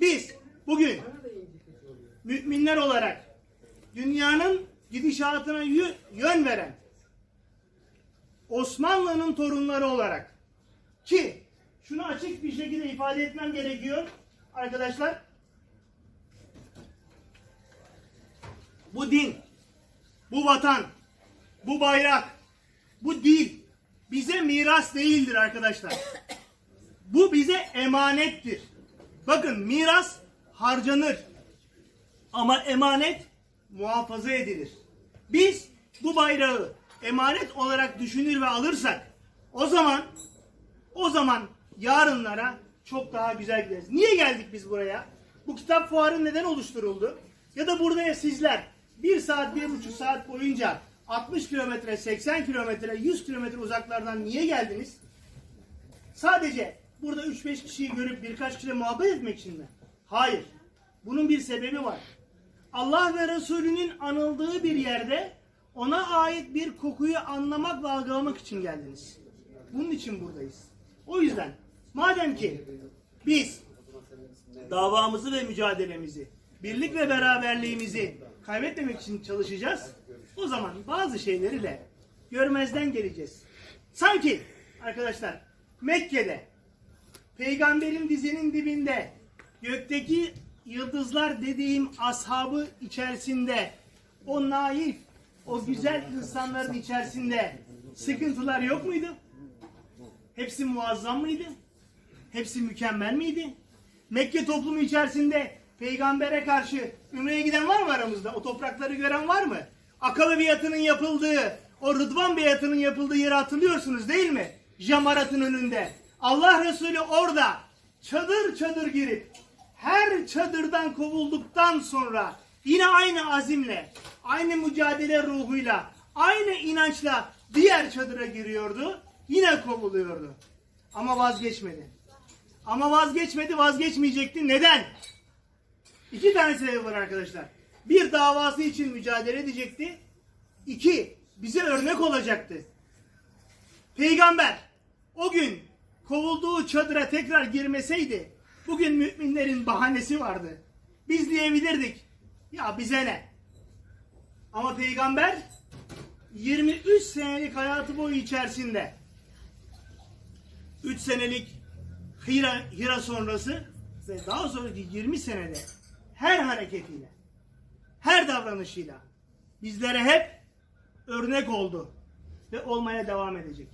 Biz bugün müminler olarak dünyanın gidişatına yö- yön veren Osmanlı'nın torunları olarak ki şunu açık bir şekilde ifade etmem gerekiyor arkadaşlar. Bu din, bu vatan, bu bayrak, bu dil bize miras değildir arkadaşlar. Bu bize emanettir. Bakın miras harcanır. Ama emanet muhafaza edilir. Biz bu bayrağı emanet olarak düşünür ve alırsak o zaman o zaman yarınlara çok daha güzel gideriz. Niye geldik biz buraya? Bu kitap fuarı neden oluşturuldu? Ya da burada sizler bir saat, bir buçuk saat boyunca 60 kilometre, 80 kilometre, 100 kilometre uzaklardan niye geldiniz? Sadece burada 3-5 kişiyi görüp birkaç kişiyle muhabbet etmek için mi? Hayır. Bunun bir sebebi var. Allah ve Resulünün anıldığı bir yerde ona ait bir kokuyu anlamak ve algılamak için geldiniz. Bunun için buradayız. O yüzden madem ki biz davamızı ve mücadelemizi, birlik ve beraberliğimizi kaybetmemek için çalışacağız. O zaman bazı şeyleri de görmezden geleceğiz. Sanki arkadaşlar Mekke'de peygamberin dizinin dibinde gökteki yıldızlar dediğim ashabı içerisinde o naif, o güzel insanların içerisinde sıkıntılar yok muydu? Hepsi muazzam mıydı? Hepsi mükemmel miydi? Mekke toplumu içerisinde peygambere karşı Ümre'ye giden var mı aramızda? O toprakları gören var mı? Akabe biatının yapıldığı, o Rıdvan biatının yapıldığı yeri hatırlıyorsunuz değil mi? Jamarat'ın önünde. Allah Resulü orada çadır çadır girip her çadırdan kovulduktan sonra yine aynı azimle, aynı mücadele ruhuyla, aynı inançla diğer çadıra giriyordu. Yine kovuluyordu. Ama vazgeçmedi. Ama vazgeçmedi, vazgeçmeyecekti. Neden? İki tane sebebi var arkadaşlar. Bir davası için mücadele edecekti. İki, bize örnek olacaktı. Peygamber o gün kovulduğu çadıra tekrar girmeseydi bugün müminlerin bahanesi vardı. Biz diyebilirdik. Ya bize ne? Ama peygamber 23 senelik hayatı boyu içerisinde 3 senelik Hira, Hira sonrası ve daha sonraki 20 senede her hareketiyle, her davranışıyla bizlere hep örnek oldu ve olmaya devam edecek.